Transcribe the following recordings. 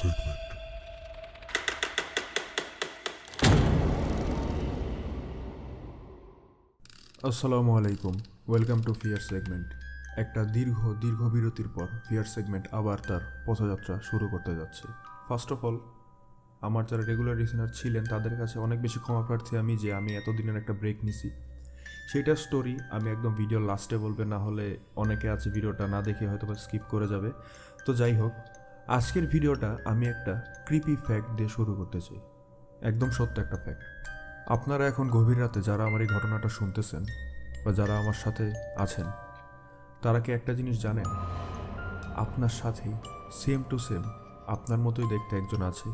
segment. আসসালামু আলাইকুম welcome to fear segment একটা দীর্ঘ দীর্ঘ বিরতির পর ফিয়ার সেগমেন্ট আবার তার পথযাত্রা শুরু করতে যাচ্ছে। ফার্স্ট অফ অল আমার যারা রেগুলার লিসেনার ছিলেন, তাদের কাছে অনেক বেশি ক্ষমা প্রার্থী আমি যে আমি এতদিনের একটা ব্রেক নিছি। সেইটার স্টোরি আমি একদম ভিডিও লাস্টে বলবে, না হলে অনেকে আছে ভিডিওটা না দেখে হয়তো স্কিপ করে যাবে। তো যাই হোক আজকের ভিডিওটা আমি একটা ক্রিপি ফ্যাক্ট দিয়ে শুরু করতে চাই। একদম সত্য একটা ফ্যাক্ট আপনারা এখন গভীর রাতে যারা আমার এই ঘটনাটা শুনতেছেন বা যারা আমার সাথে আছেন, তারা কি একটা জিনিস জানেন? আপনার সাথেই সেম টু সেম আপনার মতোই দেখতে একজন আছে।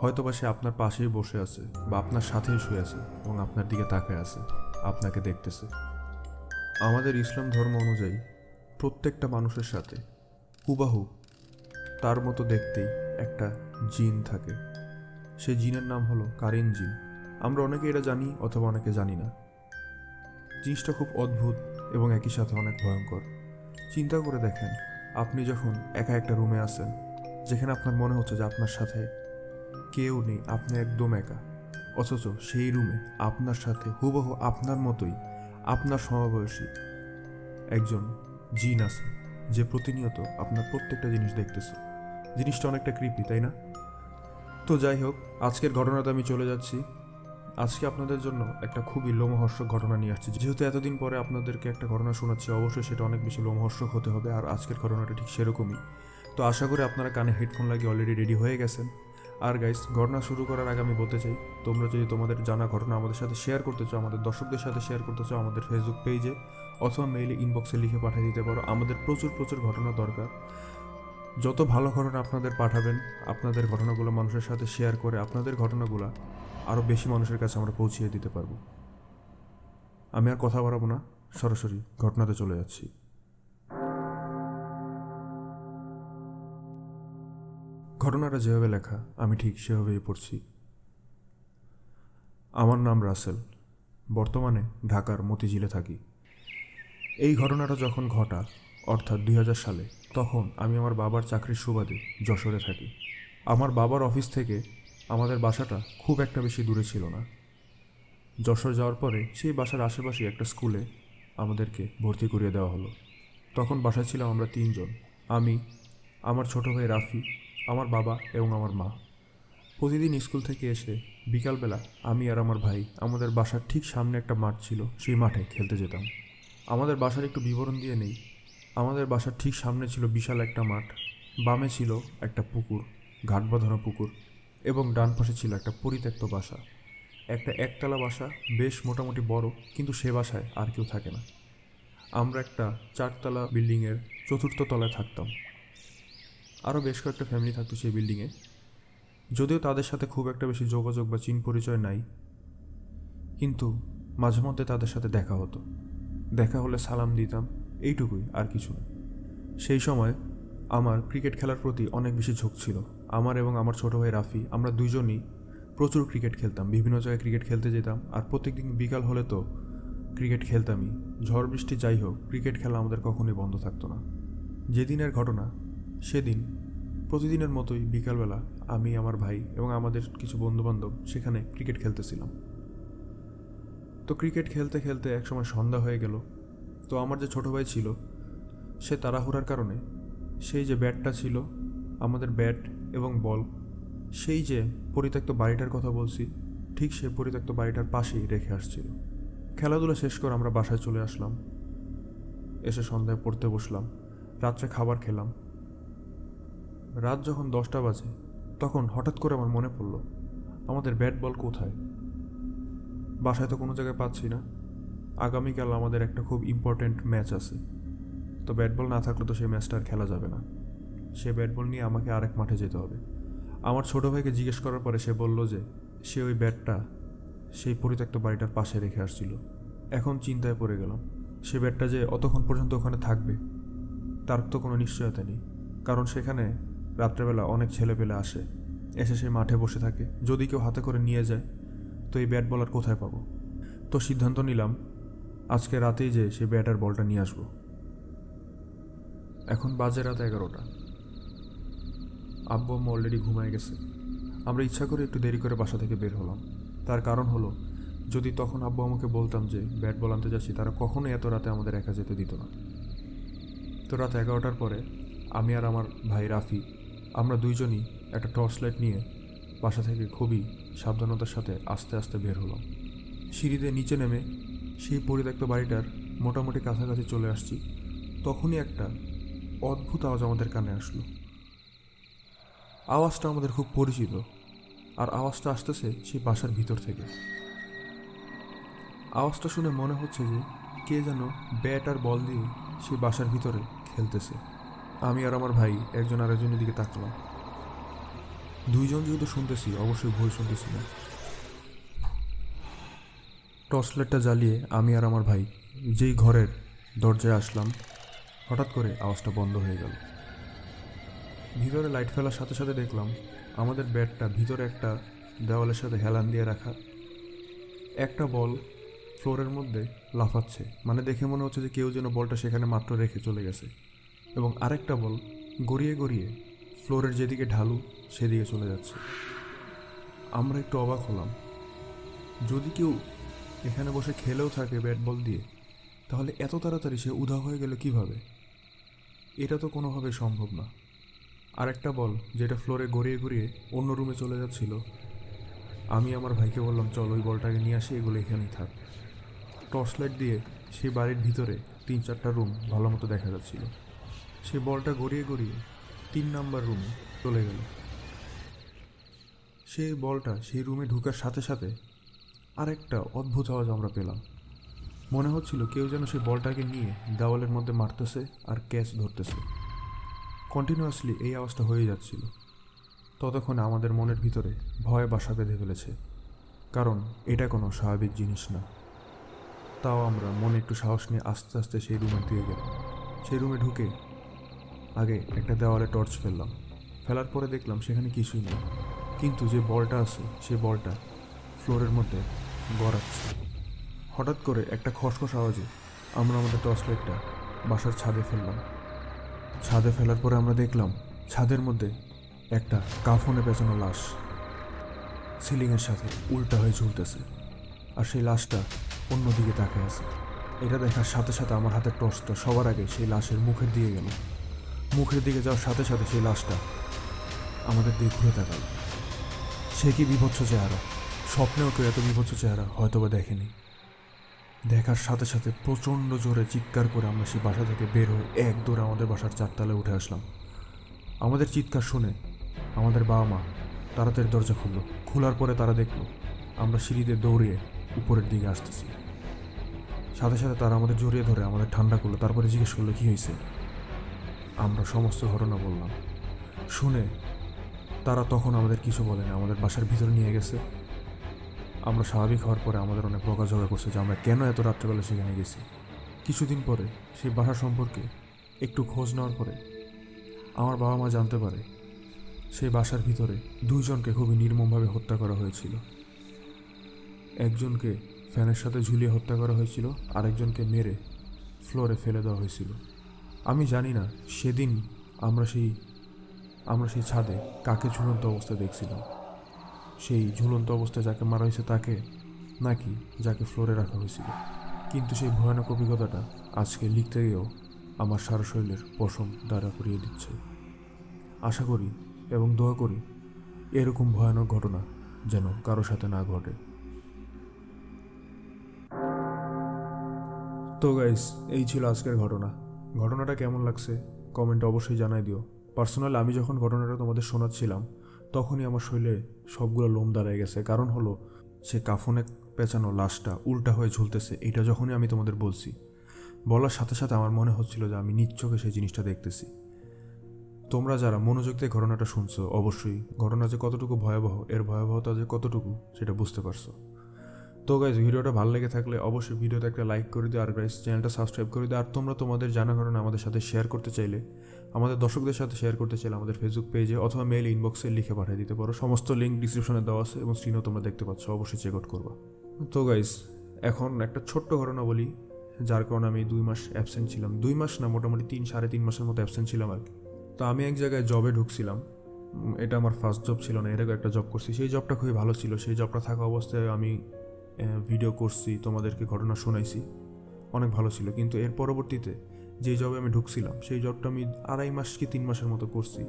হয়তো বা সে আপনার পাশেই বসে আছে বা আপনার সাথেই শুয়ে আছে এবং আপনার দিকে তাকায় আছে, আপনাকে দেখতেছে। আমাদের ইসলাম ধর্ম অনুযায়ী প্রত্যেকটা মানুষের সাথে হুবাহু তার মতো দেখতেই একটা জিন থাকে। সেই জিনের নাম হলো কারেন জিন। আমরা অনেকে এটা জানি অথবা অনেকে জানি না। জিনিসটা খুব অদ্ভুত এবং একই সাথে অনেক ভয়ঙ্কর। চিন্তা করে দেখেন, আপনি যখন একা একটা রুমে আছেন, যেখানে আপনার মনে হচ্ছে যে আপনার সাথে কেউ নেই, আপনি একদম একা। অথচ সেই রুমে আপনার সাথে হুবহু আপনার মতোই আপনার সমবয়সী একজন জিন আছে, যে প্রতিনিয়ত আপনার প্রত্যেকটা জিনিস দেখতেছে। জিনিসটা অনেকটা কৃপি তাই না? তো যাই হোক, আজকের ঘটনাতে আমি চলে যাচ্ছি। আজকে আপনাদের জন্য একটা খুবই লোমহর্ষক ঘটনা নিয়ে আসছি। যেহেতু এতদিন পরে আপনাদেরকে একটা ঘটনা শোনাচ্ছি, অবশ্যই সেটা অনেক বেশি লোমহর্ষক হতে হবে, আর আজকের ঘটনাটা ঠিক সেরকমই। তো আশা করি আপনারা কানে হেডফোন লাগিয়ে অলরেডি রেডি হয়ে গেছেন। আর গাইস ঘটনা শুরু করার আগে আমি বলতে চাই, তোমরা যদি তোমাদের জানা ঘটনা আমাদের সাথে শেয়ার করতে চাও, আমাদের দর্শকদের সাথে শেয়ার করতে চাও, আমাদের ফেসবুক পেজে অথবা মেইলে ইনবক্সে লিখে পাঠিয়ে দিতে পারো। আমাদের প্রচুর প্রচুর ঘটনা দরকার। যত ভালো ঘটনা আপনাদের পাঠাবেন, আপনাদের ঘটনাগুলো মানুষের সাথে শেয়ার করে আপনাদের ঘটনাগুলো আরও বেশি মানুষের কাছে আমরা পৌঁছিয়ে দিতে পারব। আমি আর কথা বাড়াবো না, সরাসরি ঘটনাতে চলে যাচ্ছি। ঘটনাটা যেভাবে লেখা, আমি ঠিক সেভাবেই পড়ছি। আমার নাম রাসেল। বর্তমানে ঢাকার মতিঝিলে থাকি। এই ঘটনাটা যখন ঘটা, অর্থাৎ দু হাজার সালে তখন আমি আমার বাবার চাকরির সুবাদে যশোরে থাকি। আমার বাবার অফিস থেকে আমাদের বাসাটা খুব একটা বেশি দূরে ছিল না। যশোর যাওয়ার পরে সেই বাসার আশেপাশে একটা স্কুলে আমাদেরকে ভর্তি করিয়ে দেওয়া হলো। তখন বাসায় ছিলাম আমরা তিনজন। আমি, আমার ছোট ভাই রাফি, আমার বাবা এবং আমার মা। প্রতিদিন স্কুল থেকে এসে বিকালবেলা আমি আর আমার ভাই আমাদের বাসার ঠিক সামনে একটা মাঠ ছিল, সেই মাঠে খেলতে যেতাম। আমাদের বাসার একটু বিবরণ দিয়ে নেই আমাদের বাসার ঠিক সামনে ছিল বিশাল একটা মাঠ। বামে ছিল একটা পুকুর ঘাট বাঁধানো পুকুর এবং ডান পাশে ছিল একটা পরিত্যক্ত বাসা। একটা একতলা বাসা বেশ মোটামুটি বড়, কিন্তু সে বাসায় আর কেউ থাকে না। আমরা একটা চারতলা বিল্ডিংয়ের চতুর্থ তলায় থাকতাম। আরও বেশ কয়েকটা ফ্যামিলি থাকতো সেই বিল্ডিংয়ে। যদিও তাদের সাথে খুব একটা বেশি যোগাযোগ বা চিন পরিচয় নাই, কিন্তু মাঝে মধ্যে তাদের সাথে দেখা হতো। দেখা হলে সালাম দিতাম। এইটুকুই, আর কিছু না। সেই সময় আমার ক্রিকেট খেলার প্রতি অনেক বেশি ঝোঁক ছিল। আমার এবং আমার ছোট ভাই রাফি, আমরা দুজনই প্রচুর ক্রিকেট খেলতাম। বিভিন্ন জায়গায় ক্রিকেট খেলতে যেতাম। আর প্রত্যেকদিন বিকাল হলে তো ক্রিকেট খেলতামই। ঝড় বৃষ্টি যাই হোক, ক্রিকেট খেলা আমাদের কখনোই বন্ধ থাকতো না। যেদিনের ঘটনা, সেদিন, প্রতিদিনের মতোই বিকালবেলা আমি, আমার ভাই এবং আমাদের কিছু বন্ধুবান্ধব সেখানে ক্রিকেট খেলতেছিলাম। তো ক্রিকেট খেলতে খেলতে একসময় সন্ধ্যা হয়ে গেল। তো আমার যে ছোট ভাই ছিল, সে তাড়াহুড়ার কারণে সেই যে ব্যাটটা ছিল, আমাদের ব্যাট এবং বল, সেই যে পরিত্যক্ত বাড়িটার কথা বলছি, ঠিক সেই পরিত্যক্ত বাড়িটার পাশেই রেখে আসছিল। খেলাধুলা শেষ করে আমরা বাসায় চলে আসলাম। এসে সন্ধ্যায় পড়তে বসলাম, রাত্রে খাবার খেলাম। রাত যখন দশটা বাজে, তখন হঠাৎ করে আমার মনে পড়ল, আমাদের ব্যাট বল কোথায়? বাসায় তো কোনো জায়গায় পাচ্ছি না। আগামীকাল আমাদের একটা খুব ইম্পর্ট্যান্ট ম্যাচ আছে। তো ব্যাট বল না থাকলে তো সেই ম্যাচটা আর খেলা যাবে না। সে ব্যাট বল নিয়ে আমাকে আরেক মাঠে যেতে হবে। আমার ছোট ভাইকে জিজ্ঞেস করার পরে সে বলল যে, সে ওই ব্যাটটা সেই পরিত্যক্ত বাড়িটার পাশে রেখে আসছিল। এখন চিন্তায় পড়ে গেলাম, সে ব্যাটটা যে অতক্ষণ পর্যন্ত ওখানে থাকবে, তার তো কোনো নিশ্চয়তা নেই। কারণ সেখানে রাত্রেবেলা অনেক ছেলেপেলে আসে, এসে সেই মাঠে বসে থাকে। যদি কেউ হাতে করে নিয়ে যায়, তো এই ব্যাট বল আর কোথায় পাবো? তো সিদ্ধান্ত নিলাম আজকে রাতেই যে সে ব্যাট আর বলটা নিয়ে আসব। এখন বাজে রাত এগারোটা। আব্বু আম্মা অলরেডি ঘুমায় গেছে। আমরা ইচ্ছা করে একটু দেরি করে বাসা থেকে বের হলাম। তার কারণ হলো, যদি তখন আব্বু আমাকে বলতাম যে ব্যাট বল আনতে যাচ্ছি, তারা কখনোই এত রাতে আমাদের একা যেতে দিত না। তো রাত এগারোটার পরে আমি আর আমার ভাই রাফি, আমরা দুইজনই একটা টর্চ লাইট নিয়ে বাসা থেকে খুবই সাবধানতার সাথে আস্তে আস্তে বের হলাম। সিঁড়িতে নিচে নেমে সেই পরিত্যক্ত বাড়িটার মোটামুটি কাছাকাছি চলে আসছি। তখনই একটা অদ্ভুত আওয়াজ আমাদের কানে আসলো। আওয়াজটা আমাদের খুব পরিচিত, আর আওয়াজটা আসতেছে সেই বাসার ভিতর থেকে। আওয়াজটা শুনে মনে হচ্ছে যে কে যেন ব্যাট আর বল দিয়ে সেই বাসার ভিতরে খেলতেছে। আমি আর আমার ভাই একজন আরেকজনের দিকে তাকলাম। দুইজন যেহেতু শুনতেছি, অবশ্যই ভুল শুনতেছি না। টর্চ লাইটটা জ্বালিয়ে আমি আর আমার ভাই যেই ঘরের দরজায় আসলাম, হঠাৎ করে আওয়াজটা বন্ধ হয়ে গেল। ভিতরে লাইট ফেলার সাথে সাথে দেখলাম আমাদের ব্যাটটা ভিতরে একটা দেওয়ালের সাথে হেলান দিয়ে রাখা। একটা বল ফ্লোরের মধ্যে লাফাচ্ছে মানে দেখে মনে হচ্ছে যে কেউ যেন বলটা সেখানে মাত্র রেখে চলে গেছে। এবং আরেকটা বল গড়িয়ে গড়িয়ে ফ্লোরের যেদিকে ঢালু, সেদিকে চলে যাচ্ছে। আমরা একটু অবাক হলাম। যদি কেউ এখানে বসে খেলেও থাকে ব্যাট বল দিয়ে। তাহলে এত তাড়াতাড়ি সে উধা হয়ে গেল কীভাবে? এটা তো কোনোভাবে সম্ভব না। আরেকটা বল, যেটা ফ্লোরে গড়িয়ে গড়িয়ে অন্য রুমে চলে যাচ্ছিল। আমি আমার ভাইকে বললাম, চল, ওই বলটাকে নিয়ে আসি, এগুলো এখানেই থাক। টর্চ লাইট দিয়ে সেই বাড়ির ভিতরে তিন চারটা রুম ভালো মতো দেখা যাচ্ছিল। সে বলটা গড়িয়ে গড়িয়ে তিন নাম্বার রুমে চলে গেল। সেই বলটা সেই রুমে ঢুকার সাথে সাথে আরেকটা অদ্ভুত আওয়াজ আমরা পেলাম। মনে হচ্ছিল কেউ যেন সেই বলটাকে নিয়ে দেওয়ালের মধ্যে মারতেছে আর ক্যাচ ধরতেছে। কন্টিনিউয়াসলি এই আওয়াজটা হয়ে যাচ্ছিল। ততক্ষণ আমাদের মনের ভিতরে ভয় বাসা বেঁধে ফেলেছে। কারণ এটা কোনো স্বাভাবিক জিনিস না। তাও আমরা মনে একটু সাহস নিয়ে আস্তে আস্তে সেই রুমে দিয়ে গেলাম। সেই রুমে ঢুকে আগে একটা দেওয়ালে টর্চ ফেললাম। ফেলার পরে দেখলাম সেখানে কিছুই নেই। কিন্তু যে বলটা আছে সেই বলটা ফ্লোরের মধ্যে গড়াচ্ছে। হঠাৎ করে একটা খসখস আওয়াজে আমরা আমাদের টর্চ লাইটটা বাসার ছাদে ফেললাম। ছাদে ফেলার পরে আমরা দেখলাম ছাদের মধ্যে একটা কাফনে পেঁচানো লাশ। সিলিংয়ের সাথে উল্টা হয়ে ঝুলতেছে আর সেই লাশটা অন্যদিকে তাকিয়ে আছে। এটা দেখার সাথে সাথে আমার হাতের টর্চটা সবার আগে সেই লাশের মুখের দিকে গেল। মুখের দিকে যাওয়ার সাথে সাথে সেই লাশটা আমাদের দিকে ঘুরে তাকাল। সে কি বিভৎস চেহারা? স্বপ্নেও কেউ এত বিভৎস চেহারা হয়তোবা দেখেনি। দেখার সাথে সাথে প্রচণ্ড জোরে চিৎকার করে আমরা সেই বাসা থেকে বের হয়ে এক দৌড়ে আমাদের বাসার চারতলায় উঠে আসলাম। আমাদের চিৎকার শুনে আমাদের বাবা মা তাড়াতাড়ি দরজা খুললো। খোলার পরে তারা দেখল, আমরা সিঁড়িতে দৌড়িয়ে উপরের দিকে আসতেছি। সাথে সাথে তারা আমাদের জড়িয়ে ধরে আমাদের ঠান্ডা করল, তারপরে জিজ্ঞেস করল, কী হয়েছে? আমরা সমস্ত ঘটনা বললাম। শুনে তারা তখন আমাদের কিছু বলে না আমাদের বাসার ভিতরে নিয়ে গেছে। আমরা স্বাভাবিক হওয়ার পরে আমাদের অনেক বকাঝকা করছে যে আমরা কেন এত রাত্রেবেলা সেখানে গেছি। কিছুদিন পরে সেই বাসা সম্পর্কে একটু খোঁজ নেওয়ার পরে আমার বাবা মা জানতে পারে সেই বাসার ভিতরে দুইজনকে খুবই নির্মমভাবে হত্যা করা হয়েছিল। একজনকে ফ্যানের সাথে ঝুলিয়ে হত্যা করা হয়েছিল, আরেকজনকে মেরে ফ্লোরে ফেলে দেওয়া হয়েছিল। আমি জানি না, সেদিন আমরা সেই আমরা সেই ছাদে কাকে ঝুলন্ত অবস্থায় দেখছিলাম। সেই ঝুলন্ত অবস্থায় যাকে মারা হয়েছে তাকে নাকি যাকে ফ্লোরে রাখা হয়েছিল। কিন্তু সেই ভয়ানক অভিজ্ঞতাটা আজকে লিখতে গিয়েও আমার সারা শরীরের পশম দাঁড়া করিয়ে দিচ্ছে। আশা করি এবং দোয়া করি এরকম ভয়ানক ঘটনা যেন কারও সাথে না ঘটে। তো গাইস এই ছিল আজকের ঘটনা। ঘটনাটা কেমন লাগছে? কমেন্টে অবশ্যই জানাই দিও। পার্সোনালি আমি যখন ঘটনাটা তোমাদের শোনাচ্ছিলাম তখনই আমার শরীরে সবগুলো লোম দাঁড়ায় গেছে। কারণ হলো, সে কাফনে পেঁচানো লাশটা উল্টা হয়ে ঝুলতেছে, এটা যখনই আমি তোমাদের বলছি। বলার সাথে সাথে আমার মনে হচ্ছিল যে আমি নিচ্ছকে সেই জিনিসটা দেখতেছি। তোমরা যারা মনোযোগ দিয়ে ঘটনাটা শুনছো, অবশ্যই ঘটনা যে কতটুকু ভয়াবহ, এর ভয়াবহতা যে কতটুকু, সেটা বুঝতে পারছ। তো গাইজ ভিডিওটা ভালো লেগে থাকলে অবশ্যই ভিডিওতে একটা লাইক করে দিও। আর গাইজ চ্যানেলটা সাবস্ক্রাইব করে দিও। আর তোমরা তোমাদের জানা ঘটনা আমাদের সাথে শেয়ার করতে চাইলে, আমাদের দর্শকদের সাথে শেয়ার করতে চাইলে আমাদের ফেসবুক পেজে অথবা মেল ইনবক্সে লিখে পাঠিয়ে দিতে পারো। সমস্ত লিঙ্ক ডিসক্রিপশনে দেওয়া আছে এবং স্ক্রিনও তোমরা দেখতে পাচ্ছ, অবশ্যই চেক আউট করবা। তো গাইজ এখন একটা ছোট্ট ঘটনা বলি, যার কারণে আমি দুই মাস অ্যাবসেন্ট ছিলাম। দুই মাস না, মোটামুটি তিন, সাড়ে তিন মাসের মতো অ্যাবসেন্ট ছিলাম আর কি। তো আমি এক জায়গায় জবে ঢুকছিলাম। এটা আমার ফার্স্ট জব ছিল না, এর আগে একটা জব করছি। সেই জবটা খুবই ভালো ছিল। সেই জবটা থাকা অবস্থায় আমি ভিডিও করছি, তোমাদেরকে ঘটনা শোনাইছি। অনেক ভালো ছিল, কিন্তু এর পরবর্তীতে যে জবে আমি ঢুকছিলাম, সেই জবটা আমি আড়াই মাস কি তিন মাসের মতো করছি।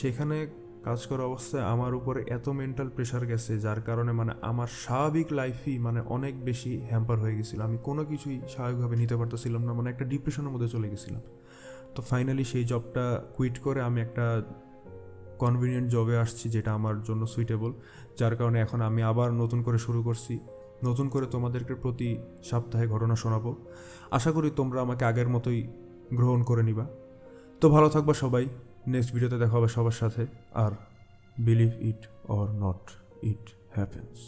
সেখানে কাজ করা অবস্থায় আমার উপরে এত মেন্টাল প্রেশার গেছে, যার কারণে মানে আমার স্বাভাবিক লাইফই মানে অনেক বেশি হ্যাম্পার হয়ে গেছিল। আমি কোনো কিছুই স্বাভাবিকভাবে নিতে পারতেছিলাম না মানে একটা ডিপ্রেশনের মধ্যে চলে গেছিলাম। তো ফাইনালি সেই জবটা কুইট করে আমি একটা কনভিনিয়েন্ট জবে আসছি, যেটা আমার জন্য সুইটেবল যার কারণে এখন আমি আবার নতুন করে শুরু করছি। নতুন করে তোমাদেরকে প্রতি সপ্তাহে ঘটনা শোনাবো। আশা করি তোমরা আমাকে আগের মতোই গ্রহণ করে নিবা। তো ভালো থাকবা সবাই। নেক্সট ভিডিওতে দেখা হবে সবার সাথে। আর believe it or not it happens